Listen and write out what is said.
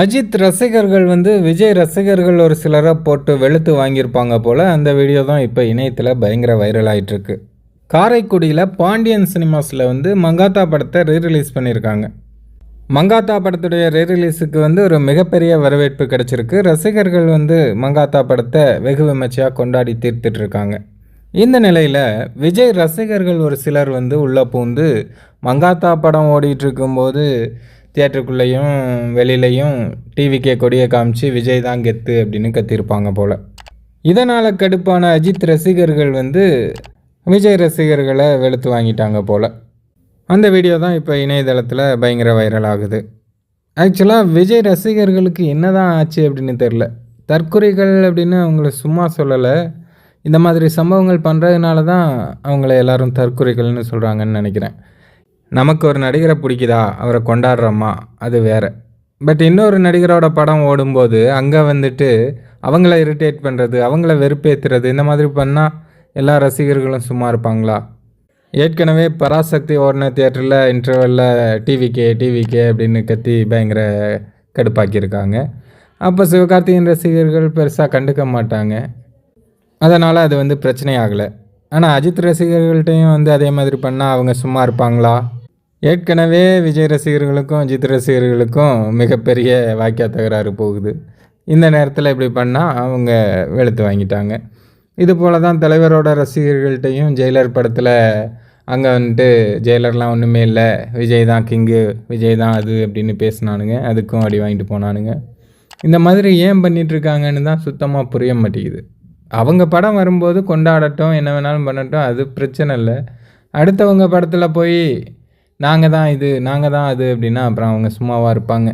அஜித் ரசிகர்கள் வந்து விஜய் ரசிகர்கள் ஒரு சிலரை போட்டு வெளுத்து வாங்கியிருப்பாங்க போல் அந்த வீடியோ தான் இப்போ இணையத்தில் பயங்கர வைரல் ஆயிட்டிருக்கு. காரைக்குடியில் பாண்டியன் சினிமாஸில் வந்து மங்காத்தா படத்தை ரீரிலீஸ் பண்ணியிருக்காங்க. மங்காத்தா படத்துடைய ரீரிலீஸுக்கு வந்து ஒரு மிகப்பெரிய வரவேற்பு கிடச்சிருக்கு. ரசிகர்கள் வந்து மங்காத்தா படத்தை வெகு விமர்சையாக கொண்டாடி தீர்த்துட்ருக்காங்க. இந்த நிலையில் விஜய் ரசிகர்கள் ஒரு சிலர் வந்து உள்ளே பூந்து மங்காத்தா படம் ஓடிட்டு இருக்கும்போது தியேட்டருக்குள்ளேயும் வெளியிலையும் டிவிக்கே கொடியை காமிச்சு விஜய் தான் கெத்து அப்படின்னு கத்திருப்பாங்க போல். இதனால் கடுப்பான அஜித் ரசிகர்கள் வந்து விஜய் ரசிகர்களை வெளுத்து வாங்கிட்டாங்க போல். அந்த வீடியோ தான் இப்போ இணையதளத்தில் பயங்கர வைரல் ஆகுது. ஆக்சுவலாக விஜய் ரசிகர்களுக்கு என்ன தான் ஆச்சு அப்படின்னு தெரில தற்குறிகள் அப்படின்னு அவங்கள சும்மா சொல்லலை. இந்த மாதிரி சம்பவங்கள் பண்ணுறதுனால தான் அவங்கள எல்லாரும் தற்கொலைகள்னு சொல்கிறாங்கன்னு நினைக்கிறேன். நமக்கு ஒரு நடிகரை பிடிக்குதா? அவரை கொண்டாடுறோமா? அது வேற. பட் இன்னொரு நடிகரோட படம் ஓடும்போது அங்கே வந்துட்டு அவங்கள இரிட்டேட் பண்ணுறது அவங்கள வெறுப்பேற்றுறது இந்த மாதிரி பண்ணால் எல்லா ரசிகர்களும் சும்மா இருப்பாங்களா? ஏற்கனவே பராசக்தி ஓடின தியேட்டரில் இன்டர்வெல்ல டிவிகே டிவிகே அப்படின்னு கத்தி பயங்கர கடுப்பாக்கியிருக்காங்க. அப்போ சிவகார்த்திகேயன் ரசிகர்கள் பெருசாக கண்டுக்க மாட்டாங்க. அதனால் அது வந்து பிரச்சனை ஆகலை ஆனால் அஜித் ரசிகர்கள்ட்டையும் வந்து அதே மாதிரி பண்ணால் அவங்க சும்மா இருப்பாங்களா? ஏற்கனவே விஜய் ரசிகர்களுக்கும் அஜித் ரசிகர்களுக்கும் மிகப்பெரிய வாக்கிய தகராறு போகுது. இந்த நேரத்தில் இப்படி பண்ணால் அவங்க வெளுத்து வாங்கிட்டாங்க. இது போல தான் தலைவரோட ரசிகர்கள்ட்டையும் ஜெயிலர் படத்தில் அங்கே வந்துட்டு ஜெயிலர்லாம் ஒன்றுமே இல்லை. விஜய் தான் கிங்கு விஜய் தான் அது அப்படின்னு பேசினானுங்க. அதுக்கும் அடி வாங்கிட்டு போனானுங்க. இந்த மாதிரி ஏன் பண்ணிகிட்ருக்காங்கன்னு தான் சுத்தமாக புரிய மாட்டேங்குது. அவங்க படம் வரும்போது கொண்டாடட்டும் என்ன வேணாலும் பண்ணட்டும் அது பிரச்சனை இல்லை. அடுத்தவங்க படத்தில் போய் நாங்கள் தான் இது நாங்கள் தான் அது அப்படின்னா அப்புறம் அவங்க சும்மாவாக இருப்பாங்க.